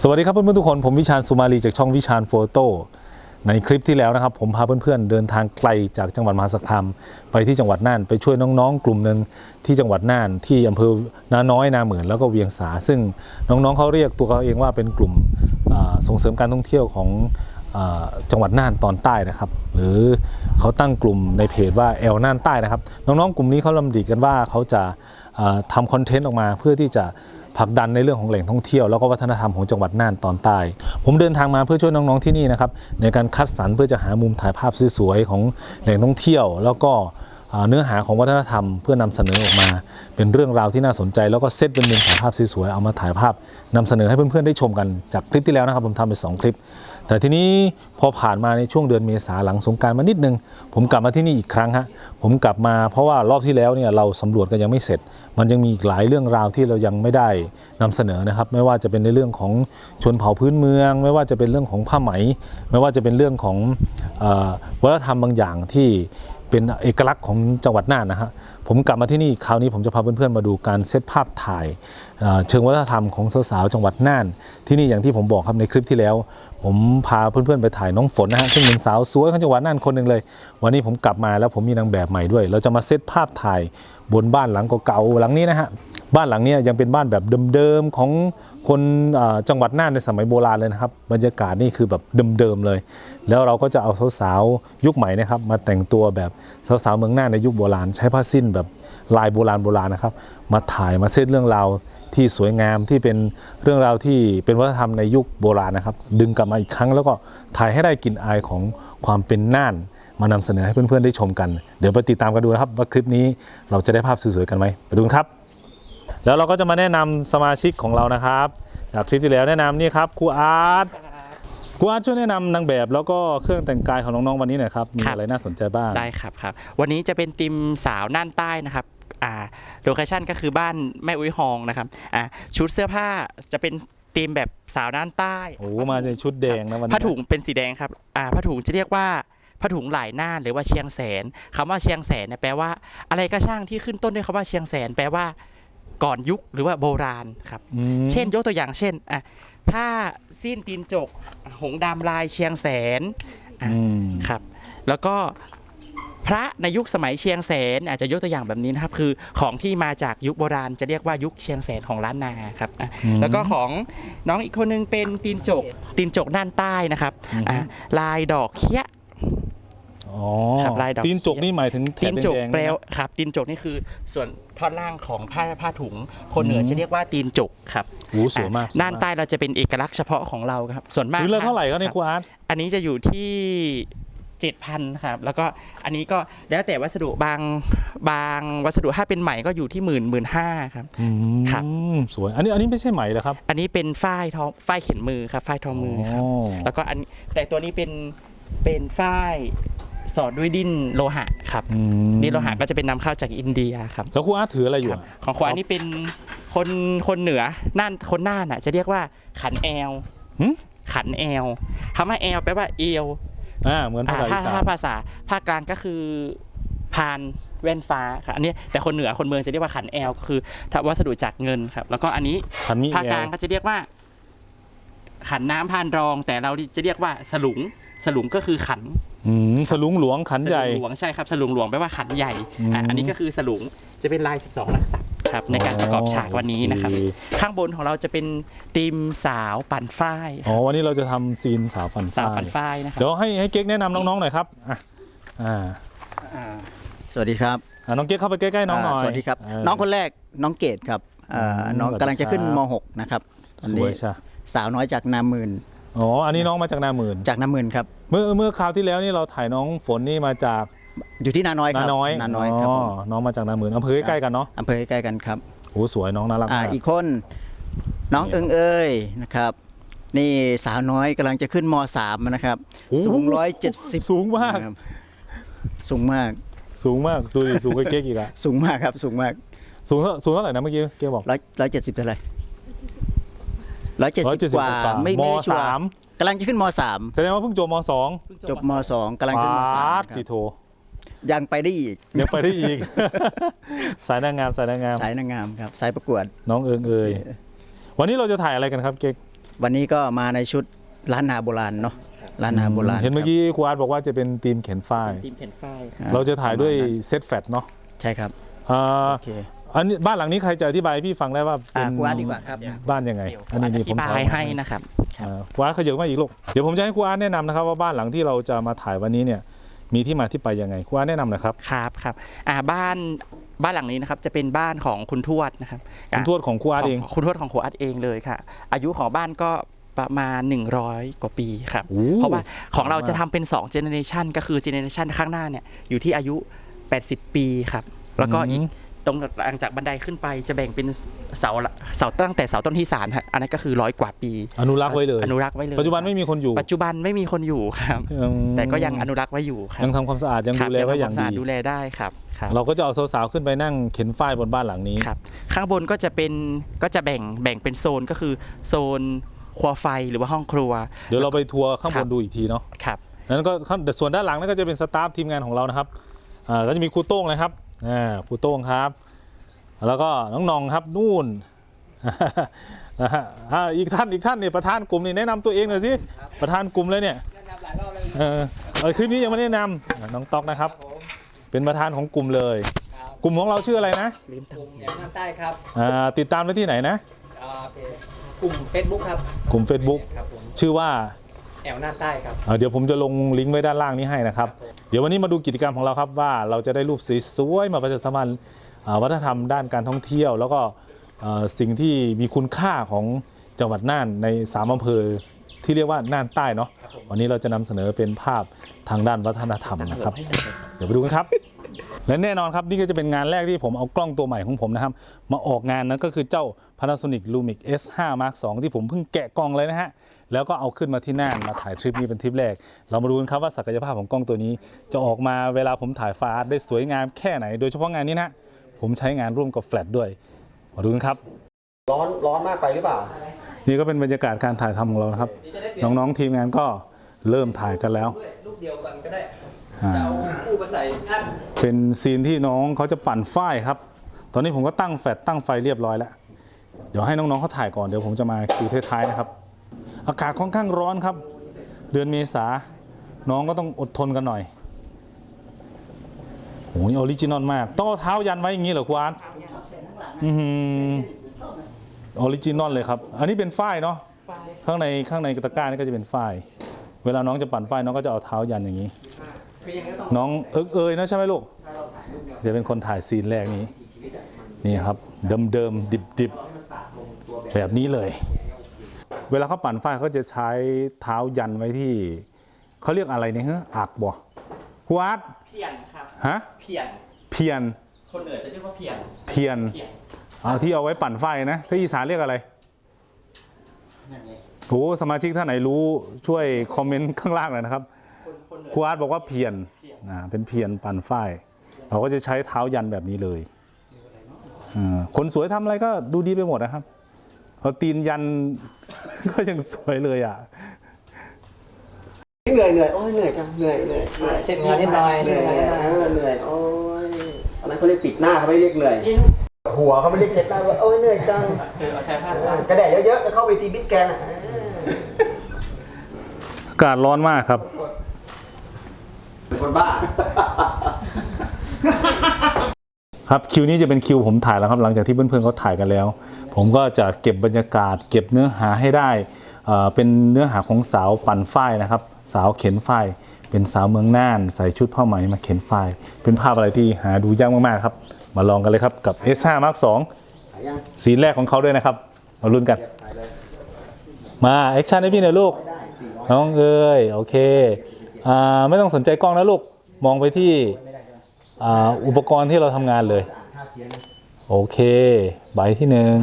สวัสดีครับเพื่อนๆทุกคนผมวิชาญสุมาลีจากช่องวิชาญโฟโต้ในคลิปที่แล้วนะครับ ผมพาเพื่อนๆเดินทางไกลจากจังหวัดมหาสารคามไปที่จังหวัดน่านไปช่วยน้องๆ กลุ่มหนึ่งที่จังหวัดน่านที่อำเภอนาน้อยนาเหมือนแล้วก็เวียงสา ซึ่งน้องๆเขาเรียกตัวเขาเองว่าเป็นกลุ่มส่งเสริมการท่องเที่ยวของจังหวัดน่านตอนใต้นะครับ หรือเขาตั้งกลุ่มในเพจว่าแอลน่านใต้นะครับ น้องๆกลุ่มนี้เขาลำดีกันว่าเขาจะทำคอนเทนต์ออกมาเพื่อที่จะ ผลักดันในเรื่องของแหล่งท่องเที่ยว แล้วก็วัฒนธรรมของจังหวัดน่านตอนใต้ ผมเดินทางมาเพื่อช่วยน้องๆที่นี่นะครับในการคัดสรรเพื่อจะหามุมถ่ายภาพสวยๆของแหล่งท่องเที่ยว แล้วก็เนื้อหาของวัฒนธรรมเพื่อนำเสนอออกมา เป็นเรื่องราวที่น่าสนใจ แล้วก็เซตเป็นมุมถ่ายภาพสวยๆเอามาถ่ายภาพนำเสนอให้เพื่อนๆได้ชมกันจากคลิปที่แล้วนะครับผมทำไปสองคลิป แต่ทีนี้พอผ่านมาในช่วงเดือนเมษาหลังสงการมานิดนึง ผมกลับมาที่นี่อีกครั้งฮะผมกลับมาเพราะว่ารอบที่แล้วเนี่ยเราสำรวจกันยังไม่เสร็จ มันยังมีอีกหลายเรื่องราวที่เรายังไม่ได้นำเสนอนะครับ ไม่ว่าจะเป็นในเรื่องของชนเผ่าพื้นเมือง ไม่ว่าจะเป็นเรื่องของผ้าไหม ไม่ว่าจะเป็นเรื่องของอวัฒนธรรมบางอย่างที่เป็นเอกลักษณ์ของจังหวัดน่านนะฮะผมกลับมาที่นี่คราวนี้ผมจะพาเพื่อนๆมาดูการเซตภาพถ่ายเชิงวัฒนธรรมของสาวๆจังหวัดน่าน ที่นี่อย่างที่ผมบอกครับในคลิปที่แล้ว ผมพาเพื่อนๆไปถ่ายน้องฝนนะฮะซึ่งเป็นสาวสวยของจังหวัดน่านคนหนึ่งเลย วันนี้ผมกลับมาแล้วผมมีนางแบบใหม่ด้วย เราจะมาเซตภาพถ่ายบนบ้านหลังเก่าๆหลังนี้นะฮะบ้านหลังนี้ยังเป็นบ้านแบบเดิมๆของคนจังหวัดน่านในสมัยโบราณเลยนะครับบรรยากาศนี่คือแบบเดิมๆเลย แล้วเราก็จะเอาสาวๆยุคใหม่นะครับมาแต่งตัวแบบสาวๆเมืองน่านในยุคโบราณ ใช้ผ้าสิ้นแบบลายโบราณโบราณนะครับมาถ่ายมาเซตเรื่องราว ที่สวยงามที่เป็นเรื่องราวที่เป็นวัฒนธรรมในยุคโบราณนะครับ ดึงกลับมาอีกครั้งแล้วก็ถ่ายให้ได้กลิ่นอายของความเป็นน่าน มานำเสนอให้เพื่อนๆได้ชมกัน เดี๋ยวไปติดตามกันดูนะครับ ว่าคลิปนี้เราจะได้ภาพสวยๆกันไหมไปดูกันครับ แล้วเราก็จะมาแนะนำสมาชิกของเรานะครับจากคลิปที่แล้วแนะนำนี่ครับครูอาร์ตครูอาร์ตช่วยแนะนำนางแบบแล้วก็เครื่องแต่งกายของน้องๆวันนี้หน่อยครับมีอะไรน่าสนใจบ้างได้ครับครับ วันนี้จะเป็นทีมสาวน่านใต้นะครับ อ่าโลเคชั่นก็คือบ้านแม่อุ้ยฮองนะครับอ่าชุดเสื้อผ้าจะเป็นทีมแบบสาวน่านใต้โอ้โหมาในชุดแดงนะวันนี้ผ้าถุงเป็นสีแดงครับอ่าผ้าถุงจะเรียกว่าผ้าถุงหลายหน้านหรือว่าเชียงแสนคำว่าเชียงแสนเนี่ยแปลว่า อะไรก็ช่างที่ขึ้นต้นด้วยคำว่าเชียงแสน แปลว่าก่อนยุคหรือว่าโบราณครับอืมเช่นยกตัวอย่างเช่นอะผ้าสิ้นตีนจก หงส์ดำลายเชียงแสนอะอืมครับ แล้วก็ พระในยุคสมัยเชียงแสน อาจจะยกตัวอย่างแบบนี้นะครับคือของที่มาจากยุคโบราณจะเรียกว่ายุคเชียงแสนของล้านนาครับอะอืมแล้วก็ของน้องอีกคนนึงเป็นตีนจกตีนจกด้านใต้นะครับอือฮึอะลายดอกเคี้ย อ๋อครับลายดอก ตีนจกนี่หมายถึงแถตีบนจกแดงๆแปลนะวครับตีนจกนี่คือส่วนท่อนล่างของผ้าผ้าถุง คนเหนือจะเรียกว่าตีนจกครับโอ้โหสวยมากอะด้านใต้เราจะเป็นเอกลักษณ์เฉพาะของเราครับส่วนมากพื้นละเท่าไหร่ครับคเนี่ยบครูอาร์ตอันนี้จะอยู่ที่ เจ็ดพันครับแล้วก็อันนี้ก็แล้วแต่วัสดุบางบางวัสดุถ้าเป็นใหม่ก็อยู่ที่หมื่นหมื่นห้าครับ อืมครับ สวย อันนี้อันนี้ไม่ใช่ไหมเหรอครับ อันนี้เป็นฝ้ายทอฝ้ายเข็นมือครับฝ้ายทอมือครับแล้วก็อันแต่ตัวนี้เป็นเป็นฝ้ายสอดด้วยดิ้นโลหะครับอืมนี่โลหะก็จะเป็นนำเข้าจากอินเดียครับ แล้วครูอาร์ตถืออะไรอยู่ครับอะ ของขวานี่เป็นคนคนเหนือน่านคนน่านอะ จะเรียกว่าขันแอลหึ ขันแอลคำว่าแอลแปลว่าเอว อ่าเหมือนภาษาอีถ้าสาถ้าน ภาษาภาคกลางก็คือพานแว่นฟ้าครับอันนี้แต่คนเหนือคนเมืองจะเรียกว่าขันแอลคือถ้าวัสดุจากเงินครับแล้วก็อันนี้คันนี้ภาคแอกลางลก็จะเรียกว่า ขันน้ำพานรอง แต่เราจะเรียกว่าสลุงสลุงก็คือขันอืมสลุงหลวงขันใหญ่สลุงหลวงใช่ครับสลุงหลวงแปลว่าขันใหญ่อืมอะอันนี้ก็คือสลุงจะเป็นลาย 12นักษัต ริย์ครับในการประกอบฉากวันนี้นะครับ โอเข้างบนของเราจะเป็นทีมสาวปั่นฝ้ายอ๋อวันนี้เราจะทำซีนสาวฟันสาวฝ้ายปั่นฝ้ายนะครับ เดี๋ยวให้ให้เก๊กแนะนำน้องๆหน่อยครับอะอ่าสวัสดีครับอะน้องเก๊กเข้าไปใกล้ๆน้องหน่อยาสวัสดีครับเออน้องคนแรกน้องเกดครับอ่าอืมน้องสวัสดีกำลังจะขึ้นครับม .6 นะครับวันสนี้วยใช่สาวน้อยจากนาหมื่นอ๋ออันนี้น้องมาจากนาหมื่นจากนาหมื่นครับ เมื่อเมื่อคราวที่แล้วนี่เราถ่ายน้องฝนนี่มาจาก อยู่ที่นาน้อยคนารับน้อยนาน้อยครับผมน้องมาจากนาหมื่นอำเภอใกล้ๆกันเนาะอำเภอใกล้ๆกันครับโอ้สวยน้องน่ารักอ่ามากอีกคนน้องนี่เอิงเอ้ยนะครับ นี่สาวน้อยกำลังจะขึ้นม .3 นะครับโอ้สูงร้อยเจ็ดสิบสูงมาก สูงมากสูงมากดูดิสูงกว่าเก๊กอีกอะสูงมากครับ สูงมากสูงเท่าสูงเท่าไหร่นะเมื่อกี้เก๊กบอกร้อยร้อยเจ็ดสิบเท่าไหร่ร้อยเจ็ดสิบ170กว่าไม่มไม่ชัวร์สามกำลังจะขึ้นม .3 แสดงว่าเพิ่งจบมสองจบม .2 กำลังขึ้นมปาด .3 ติโท ยังไปได้อีก ยังไปได้อีก สายนางงามสายนางงาม สายนางงามครับ สายประกวด น้องเอิงเอยวันนี้เราจะถ่ายอะไรกันครับเก๊กวันนี้ก็มาในชุดล้านนาโบราณเนาะล้านนาโบราณเห็นเมื่อกี้ครูอาร์ตบอกว่าจะเป็นทีมเข็นฝ้ายทีมเข็นไฟครับเราจะถ่ายด้วยเซตแฟตเนาะใช่ครับอ่าโอเคอันนี้บ้านหลังนี้ใครจะอธิบายให้พี่ฟังได้ว่าอ่าเป็นครูอาร์ตดีกว่าครับบ้านยังไงเดี๋ยวอันนี้อนี่ผธิมบาถ่ายยให้นะครับอ่าครูอาร์ตขยับมาอีกลูกเดี๋ยวผมจะให้ครูอาร์ตแนะนำนะครับว่าบ้านหลังที่เราจะมาถ่ายวันนี้เนี่ย มีที่มาที่ไปยังไงครูอาร์ตแนะนำหนะครับครับครับอ่าบ้านบ้านหลังนี้นะครับจะเป็นบ้านของคุณทวดนะครับคุณทวดของครูอาร์ตเองขคุณทวดของครูอาร์ตเองเลยค่ะ อายุของบ้านก็ประมาณ 100 กว่าปีครับโอ้เพราะว่าของเรามากจะทำเป็น2เจเนเรชันก็คือเจเนเรชันข้างหน้าเนี่ยอยู่ที่อายุ 80 ปีครับ แล้วก็อีก ตรงหลังจากบันไดขึ้นไปจะแบ่งเป็นเสาละเสาตั้งแต่เสาต้นที่สามครับอันนั้นก็คือร้อยกว่าปี อนุรักษ์ไว้เลย อนุรักษ์ไว้เลย ปัจจุบันไม่มีคนอยู่ ปัจจุบันไม่มีคนอยู่ครับยังแต่ก็ยังอนุรักษ์ไว้อยู่ครับยังทำความสะอาดยังครับดูแลไว้ทำอย่างควมสะดีดดูแลได้ครับครับ เราก็จะเอาสาวๆขึ้นไปนั่งเข็นฝ้ายบนบ้านหลังนี้ครับข้างบนก็จะเป็นก็จะแบ่งแบ่งเป็นโซนก็คือโซนครัวไฟหรือว่าห้องครัว เดี๋ยวเราไปทัวร์ข้างครับบนดูอีกทีเนาะครับนั้นก็ข้างแต่ส่วนด้านหลังนั่นก็จะเป็นสตาฟทีมงานของเรานะครับอ่าก็จะมีครูโต้งนะครับ อ่าครูโต้งครับ แล้วก็น้องนองครับนู่นนะฮะอ่าอีกท่านอีกท่านนี่ประธานกลุ่มนี่แนะนำตัวเองหน่อยสิประธานกลุ่มเลยเนี่ยเออเออคลิปนี้ยังไม่ได้แนะนำอ่าน้องต๊อกนะครับ เป็นประธานของกลุ่มเลย กลุ่มของเราชื่ออะไรนะลืมกลุ่มแอวน่านใต้ครับอ่าติดตามได้ที่ไหนนะอ่าเพจกลุ่ม Facebook ครับกลุ่ม Facebook ครับผมชื่อว่า แอวน่านใต้ครับอ่าเดี๋ยวผมจะลงลิงก์ไว้ด้านล่างนี้ให้นะครับ เดี๋ยววันนี้มาดูกิจกรรมของเราครับว่าเราจะได้รูปสวยๆมาประชาสัมพันธ์อ่าวัฒนธรรมด้านการท่องเที่ยว แล้วก็อ่าสิ่งที่มีคุณค่าของจังหวัดน่านในสามอำเภอที่เรียกว่าน่านใต้เนาะวันนี้เราจะนำเสนอเป็นภาพทางด้านวัฒนธรรมนะครับ เดี๋ยวไปดูกันครับ และแน่นอนครับนี่ก็จะเป็นงานแรกที่ผมเอากล้องตัวใหม่ของผมนะครับ มาออกงานนั้นก็คือเจ้า Panasonic Lumix S5 Mark II ที่ผมเพิ่งแกะกล่องเลยนะฮะ แล้วก็เอาขึ้นมาที่น่านมาถ่ายทริปนี้เป็นทริปแรก เรามาดูกันครับว่าศักยภาพของกล้องตัวนี้ จะออกมาเวลาผมถ่ายฟ้าได้สวยงามแค่ไหน โดยเฉพาะงานนี้นะผมใช้งานร่วมกับแฟลชด้วย มาดูกันครับ ร้อนร้อนมากไปหรือเปล่า นี่ก็เป็นบรรยากาศการถ่ายทำของเรานะครับ น้องๆทีมงานก็เริ่มถ่ายกันแล้วรูปเดียวกันก็ได้อ่าจะเอาคู่มาใส่อันเป็นซีนที่น้องเขาจะปั่นฝ้ายครับ ตอนนี้ผมก็ตั้งแฟลชตั้งไฟเรียบร้อยแล้ว เดี๋ยวให้น้องๆเขาถ่ายก่อนเดี๋ยวผมจะมาคิวท้ายๆนะครับ อากาศค่อนข้างร้อนครับ เดือนเมษาน้องก็ต้องอดทนกันหน่อยโอ้โหนี่ออริจินอลมาก ต้องเอาเท้ายันไว้อย่างนี้เหรอคุณอาร์ตอือหือออริจินอลเลยครับ อันนี้เป็นฝ้ายเนาะข้างในข้างในตะกร้านี่ก็จะเป็นฝ้าย เวลาน้องจะปั่นฝ้ายน้องก็จะเอาเท้ายันอย่างนี้ น้องเอิกเอยนะใช่ไหมลูก จะเป็นคนถ่ายซีนแรกนี้ นี่ครับ เดิมเดิมดิบดิบๆแบบนี้เลย เวลาเขาปั่นฝ้ายเขาจะใช้เท้ายันไว้ที่ เขาเรียกอะไรเนี่ยฮะอักบ่หัวอาร์ตเพียนครับฮะเพียนเพียน คนเหนือจะเรียกว่าเพียนเพียนเพียนเอาที่เอาไว้ปั่นฝ้ายนะถ้าอีสานเรียกอะไรโอ้สมาชิกท่านไหนรู้ช่วยคอมเมนต์ข้างล่างหน่อยนะครับคนคนเหนือครูอาร์ตบอกว่าเพียนอ่าเป็นเพียนปั่นฝ้ายเราก็จะใช้เท้ายันแบบนี้เลยอ่าคนสวยทำอะไรก็ดูดีไปหมดนะครับ เอาตีนยัน ก็ยังสวยเลยอะ เหนื่อยเหนื่อยโอ้ยเหนื่อยจังเหนื่อยเหนื่อยเหนื่อยเช็ดงานนิดหน่อยเหเช็นื่ดอยงานนิดหน่อย เออเหนื่อยโอ้ยอันนั้นเขาเรียกปิดหน้าเขาไม่เรียกเหนื่อยหัวเขาไม่เรียกเช็ดหน้าว่าโอ้ยเหนื่อยจังเออเอาใช้ผ้าเอซัอกระแดดเยอะๆจะเข้าไปทีบิ๊กแกนอะอากาศร้อนมากครับ เป็นคนบ้า ครับคิวนี้จะเป็นคิวผมถ่ายแล้วครับ หลังจากที่เพื่อนๆเขาถ่ายกันแล้ว ผมก็จะเก็บบรรยากาศ เก็บเนื้อหาให้ได้ เป็นเนื้อหาของสาวปั่นฝ้ายนะครับ สาวเข็นฝ้ายเป็นสาวเมืองน่าน ใส่ชุดผ้าไหมมาเข็นฝ้ายเป็นภาพอะไรที่หาดูยากมากๆครับ มาลองกันเลยครับกับ S5 Mark ถ่ายยัง2สีแรกของเขาด้วยนะครับ มาลุ้นกัน มาแอคชั่นให้พี่หน่อยลูก น้องเอ้ยโอเคอไม่ต้องสนใจกล้องนะลูก มองไปที่อ,อุปกรณ์ที่เราทำงานเลย โอเค ใบที่หนึ่ง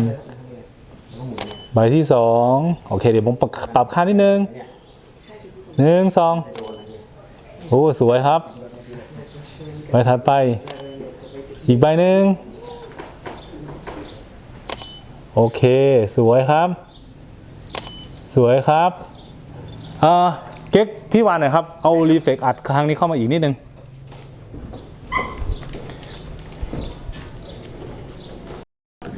ใบที่สองโอเค เดี๋ยวผมปรับปรับค่านิดนึงหนึ่งสองโอ้สวยครับ ใบถัดไป อีกใบหนึ่งโอเค สวยครับ สวยครับเออเก๊กพี่วานหน่อยครับ เอารีเฟกอัดครั้งนี้เข้ามาอีกนิดนึง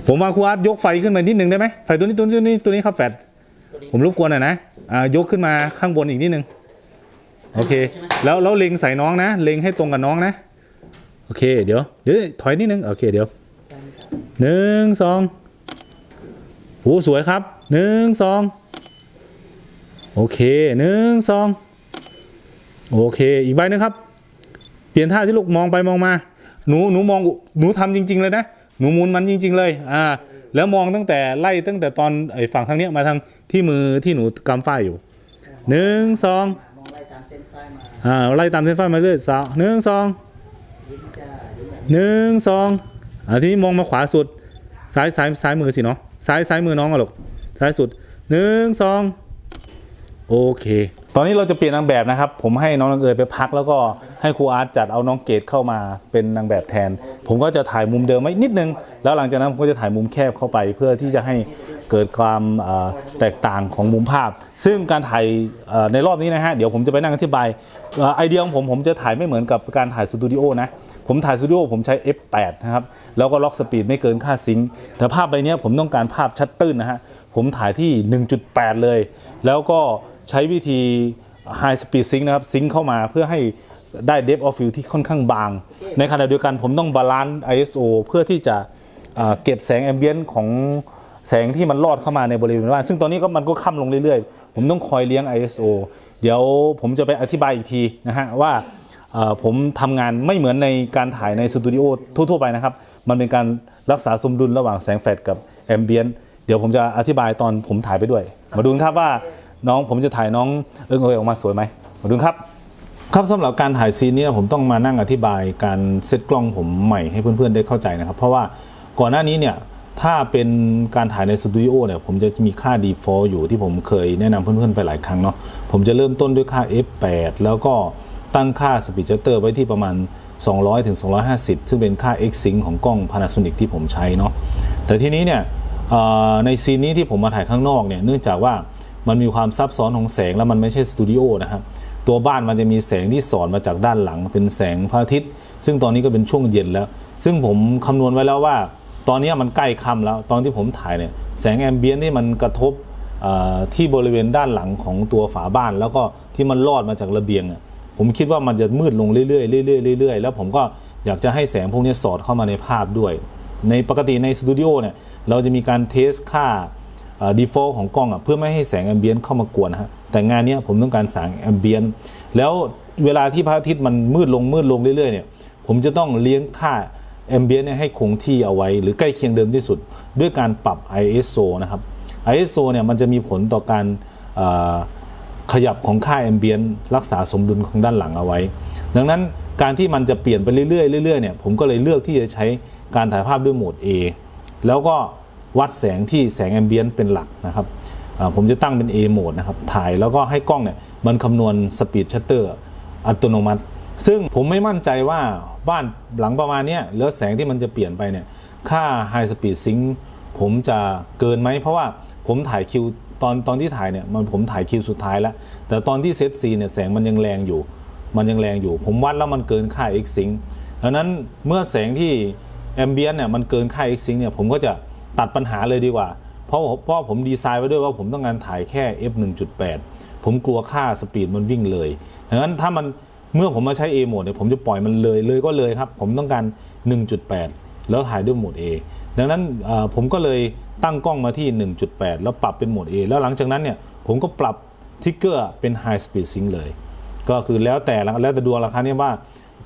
ผมว่าครูอาร์ตยกไฟขึ้นมานิดนึงได้ไหมไฟตัวนี้ตัวนี้ตัวนี้ตัวนี้ครับแฟดผมรบกวนหน่อยนะอ่ายกขึ้นมาข้างบนอีกนิดนึงโอเค แล้วแล้วเล็งใส่น้องนะ เล็งให้ตรงกับน้องนะ โอเค เดี๋ยวเดี๋ยวถอยนิดนึง โอเค เดี๋ยวหนึ่งสองโหสวยครับหนึ่งสองโอเคหนึ่งสองโอเค อีกใบหนึงครับ เปลี่ยนท่าที่ลูกมองไปมองมา หนูหนูมองหนูทำจริง ๆ เลยนะห นูหมุนมันจริง ๆ เลยอ่าแล้วมองตั้งแต่ไล่ตั้งแต่ตอนไอ้ฝั่งทางเนี้ยมาทางที่มือที่หนูกำฝ้ายอยู่หนึ่งสองมองไล่ตามเส้นฝ้ายมาอ่าไล่ตามเส้นฝ้ายมาเรื่อยสาวหนึ่งสองยิ้มจ้ายิ้มแบบหนึ่งสองอ่าทีนี้มองมาขวาสุดซ้ายซ้ายซ้ายมือสิเนาะซ้ายซ้ายมือน้องอะลูกซ้ายสุดหนึ่งสองโอเค ตอนนี้เราจะเปลี่ยนนางแบบนะครับ ผมให้น้องนางเอยไปพักแล้วก็ให้ครูอาร์ตจัดเอาน้องเกดเข้ามาเป็นนางแบบแทน ผมก็จะถ่ายมุมเดิมไว้นิดนึง แล้วหลังจากนั้นผมก็จะถ่ายมุมแคบเข้าไป เพื่อที่จะให้เกิดความแตกต่างของมุมภาพ ซึ่งการถ่ายในรอบนี้นะฮะเดี๋ยวผมจะไปนั่งอธิบายอไอเดียของผมผมจะถ่ายไม่เหมือนกับการถ่ายสตูดิโอนะผมถ่ายสตูดิโอผมใช้ F8 นะครับแล้วก็ล็อกสปีดไม่เกินค่าซิงค์แต่ภาพใบเนี้ยผมต้องการภาพชัดตื้นนะฮะผมถ่ายที่ 1.8 เลย แล้วก็ ใช้วิธี High Speed Sync นะครับซิงค์เข้ามาเพื่อให้ได้ Depth of Field ที่ค่อนข้างบาง ในขณะเดียวกันผมต้องบาลานซ์ ISO เพื่อที่จะเอ่อเก็บแสงแอมเบียนของแสงที่มันลอดเข้ามาในบริเวณบ้าน ซึ่งตอนนี้ก็มันก็ค่ำลงเรื่อยๆ ผมต้องคอยเลี้ยง ISO เดี๋ยวผมจะไปอธิบายอีกทีนะฮะว่าเอ่อผมทำงานไม่เหมือนในการถ่ายในสตูดิโอทั่วๆไปนะครับ มันเป็นการรักษาสมดุลระหว่างแสงแฟลชกับแอมเบียนเดี๋ยวผมจะอธิบายตอนผมถ่ายไปด้วย มาดูกันครับว่า น้องผมจะถ่ายน้องเอิงเอยออกมาสวยไหมมาดูครับ ครับสำหรับการถ่ายซีนนี้ผมต้องมานั่งอธิบายการเซตกล้องผมใหม่ให้เพื่อนๆได้เข้าใจนะครับ เพราะว่าก่อนหน้านี้เนี่ยถ้าเป็นการถ่ายในสตูดิโอเนี่ยผมจะมีค่า default อยู่ที่ผมเคยแนะนำเพื่อนๆไปหลายครั้งเนาะผมจะเริ่มต้นด้วยค่า f8 แล้วก็ตั้งค่า speed shutter ไว้ที่ประมาณ 200ถึง250 ซึ่งเป็นค่า x sync ของกล้อง Panasonic ที่ผมใช้เนาะแต่ทีนี้เนี่ยในซีนนี้ที่ผมมาถ่ายข้างนอกเนี่ยเนื่องจากว่า มันมีความซับซ้อนของแสงแล้วมันไม่ใช่สตูดิโอนะครับตัวบ้านมันจะมีแสงที่สอดมาจากด้านหลังเป็นแสงพระอาทิตย์ ซึ่งตอนนี้ก็เป็นช่วงเย็นแล้ว ซึ่งผมคำนวณไว้แล้วว่า ตอนนี้มันใกล้ค่ำแล้ว ตอนที่ผมถ่ายเนี่ยแสงแอมเบียนที่มันกระทบที่บริเวณด้านหลังของตัวฝาบ้าน แล้วก็ที่มันลอดมาจากระเบียงผมคิดว่ามันจะมืดลงเรื่อยๆเรื่อยๆเรื่อยๆแล้วผมก็อยากจะให้แสงพวกนี้สอดเข้ามาในภาพด้วย ในปกติในสตูดิโอเนี่ยเราจะมีการเทสค่า ดีฟอลต์ของกล้องอะเพื่อไม่ให้แสงแอมเบียนเข้ามากวนนะฮะแต่งานนี้ผมต้องการแสงแอมเบียนแล้วเวลาที่พระอาทิตย์มันมืดลงมืดลงเรื่อยๆเนี่ยผมจะต้องเลี้ยงค่าแอมเบียนให้คงที่เอาไว้ หรือใกล้เคียงเดิมที่สุด ด้วยการปรับ ISO นะครับ ISO เนี่ยมันจะมีผลต่อการขยับของค่าแอมเบียนรักษาสมดุลของด้านหลังเอาไว้ ดังนั้นการที่มันจะเปลี่ยนไปเรื่อยๆเรื่อยๆเนี่ยผมก็เลยเลือกที่จะใช้การถ่ายภาพด้วยโหมด A แล้วก็ วัดแสงที่แสงแอมเบียนเป็นหลักนะครับผมจะตั้งเป็น A โหมดนะครับ ถ่ายแล้วก็ให้กล้องเนี่ยมันคำนวณสปีดชัตเตอร์อัตโนมัติ ซึ่งผมไม่มั่นใจว่าบ้านหลังประมาณนี้แล้วแสงที่มันจะเปลี่ยนไปเนี่ยค่า High Speed Sync ผมจะเกินไหม เพราะว่าผมถ่ายคิวตอนตอนที่ถ่ายเนี่ยมันผมถ่ายคิวสุดท้ายแล้ว แต่ตอนที่เซตซีเนี่ยแสงมันยังแรงอยู่ มันยังแรงอยู่ ผมวัดแล้วมันเกินค่า X Sync ดังนั้นเมื่อแสงที่แอมเบียนเนี่ยมันเกินค่า X Sync เนี่ยผมก็จะ ตัดปัญหาเลยดีกว่า เพราะเพราะผมดีไซน์ไว้ด้วยว่าผมต้องการถ่ายแค่ f 1.8 ผมกลัวค่าสปีดมันวิ่งเลยดังนั้นถ้ามันเมื่อผมมาใช้ A โหมดเนี่ยผมจะปล่อยมันเลยเลยก็เลยครับ ผมต้องการ 1.8 แล้วถ่ายด้วยโหมด A ดังนั้นผมก็เลยตั้งกล้องมาที่ 1.8 แล้วปรับเป็นโหมด A แล้วหลังจากนั้นเนี่ยผมก็ปรับทิกเกอร์เป็น High Speed Sync เลย ก็คือแล้วแต่แล้วแต่ดวงราคาเนี่ยว่า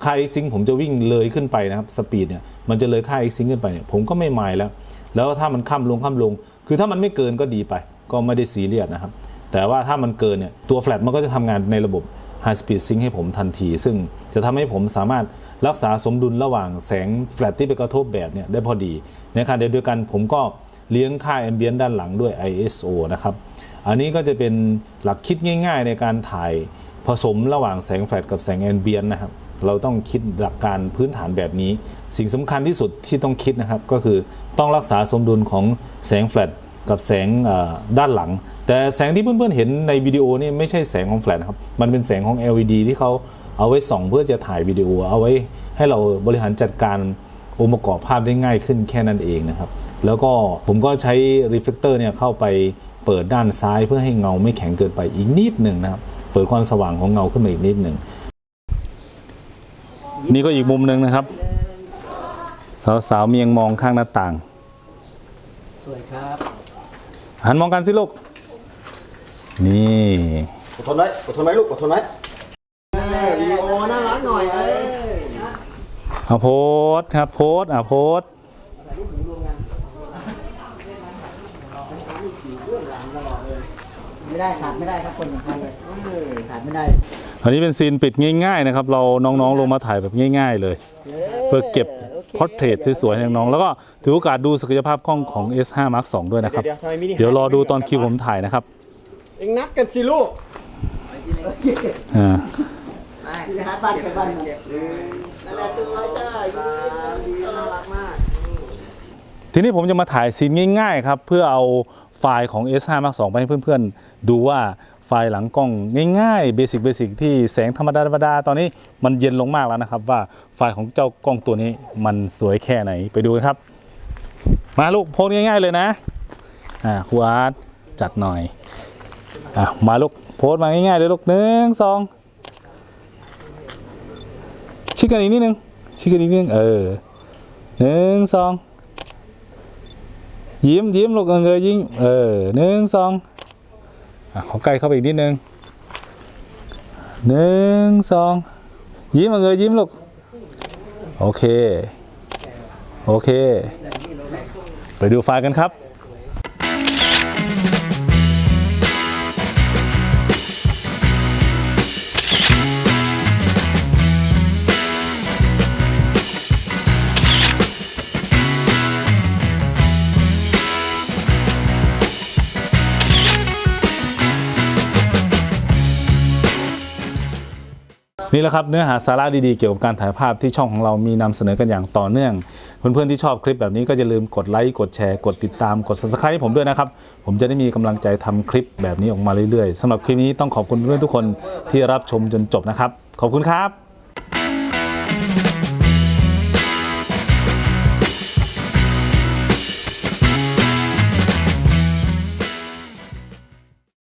ค่า X Sync ผมจะวิ่งเลยขึ้นไปนะครับสปีดเนี่ยมันจะเลยค่า X Sync ขึ้นไปเนี่ยผมก็ไม่หมายแล้ว แล้วถ้ามันข้ามลงข้ามลง คือถ้ามันไม่เกินก็ดีไป ก็ไม่ได้ซีเรียสนะครับ แต่ว่าถ้ามันเกินเนี่ยตัวแฟลชมันก็จะทำงานในระบบ High Speed Sync ให้ผมทันที ซึ่งจะทำให้ผมสามารถรักษาสมดุลระหว่างแสงแฟลชที่ไปกระทบแบบเนี่ยได้พอดีในขณะเดียวกันผมก็เลี้ยงค่าแอมเบียนด้านหลังด้วย ISO นะครับ อันนี้ก็จะเป็นหลักคิดง่าย ๆ ในการถ่ายผสมระหว่างแสงแฟลชกับแสงแอมเบียนนะครับ เราต้องคิดหลักการพื้นฐานแบบนี้ สิ่งสำคัญที่สุดที่ต้องคิดนะครับ ก็คือต้องรักษาสมดุลของแสงแฟลชกับแสงด้านหลัง แต่แสงที่เพื่อนๆเห็นในวิดีโอนี่ไม่ใช่แสงของแฟลชนะครับมันเป็นแสงของ LED ที่เขาเอาไว้ส่องเพื่อจะถ่ายวิดีโอ เอาไว้ให้เราบริหารจัดการองค์ประกอบภาพได้ง่ายขึ้นแค่นั้นเองนะครับ แล้วก็ผมก็ใช้รีเฟกเตอร์เนี่ยเข้าไปเปิดด้านซ้ายเพื่อให้เงาไม่แข็งเกินไปอีกนิดหนึ่งนะครับ เปิดความสว่างของเงาขึ้นมาอีกนิดหนึ่ง นี่ก็อีกมุมหนึ่งนะครับ สาวๆเมียงมองข้างหน้าต่าง สวยครับ หันมองกันสิลูก นี่อดทนไว้อดทนไว้ลูกอดทนไว้วิดีโอน่ารักหน่อยเอ้ยเอาโพสต์ครับโพสต์อะโพสต์ไม่ได้ขาดไม่ได้ครับคนของใครเลยเออขาดไม่ได้ อันนี้เป็นซีนปิดง่ายๆนะครับ เราน้องๆลงมาถ่ายแบบง่าย ๆ เลย เพื่อเก็บพอร์เทรตสวยๆให้น้องๆแล้วก็ถือโอกาสดูศักยภาพกล้องของ S5 Mark II ด้วยนะครับ เดี๋ยวๆทำไมมินิเดี๋ยวรอดูตอนคิวผมถ่ายนะครับเอ็งนัดกันสิลูกอ่าที่หาบ้านกันบ้านมานั่นแหละสวยจ้ายิ้มน่ารักมากทีนี้ผมจะมาถ่ายซีนง่ายๆครับเพื่อเอาไฟล์ของ S5 Mark II ไปให้เพื่อนๆ ดูว่า ไฟหลังกล้องง่ายๆเบสิกเบสิกที่แสงธรรมดาธรรมดาตอนนี้มันเย็นลงมากแล้วนะครับ ว่าไฟของเจ้ากล้องตัวนี้มันสวยแค่ไหนไปดูกันครับ มาลูกโพสง่ายๆเลยนะอ่าครูอาร์ตจัดหน่อยอะมาลูกโพสมาง่ายๆเลยลูกหนึ่งสองชิดกันอีกนิดนึงชิดกันอีกนิดนึงเออหนึ่งสองยิ้มยิ้มลูกเงยยิ้มเออหนึ่งสอง อขอใกล้เข้าไปอีกนิดนึงหนึ่งสองยิ้มมาเงยยิ้มลูก โอเค โอเค ไปดูไฟล์กันครับ นี่แหละครับเนื้อหาสาระดีๆเกี่ยวกับการถ่ายภาพที่ช่องของเรามีนำเสนอกันอย่างต่อเนื่อง เพื่อนๆที่ชอบคลิปแบบนี้ก็อย่าลืมกดไลค์กดแชร์กดติดตามกด subscribe ให้ผมด้วยนะครับ ผมจะได้มีกำลังใจทำคลิปแบบนี้ออกมาเรื่อยๆสำหรับคลิปนี้ต้องขอบคุณเพื่อนทุกคนที่รับชมจนจบนะครับ ขอบคุณครับ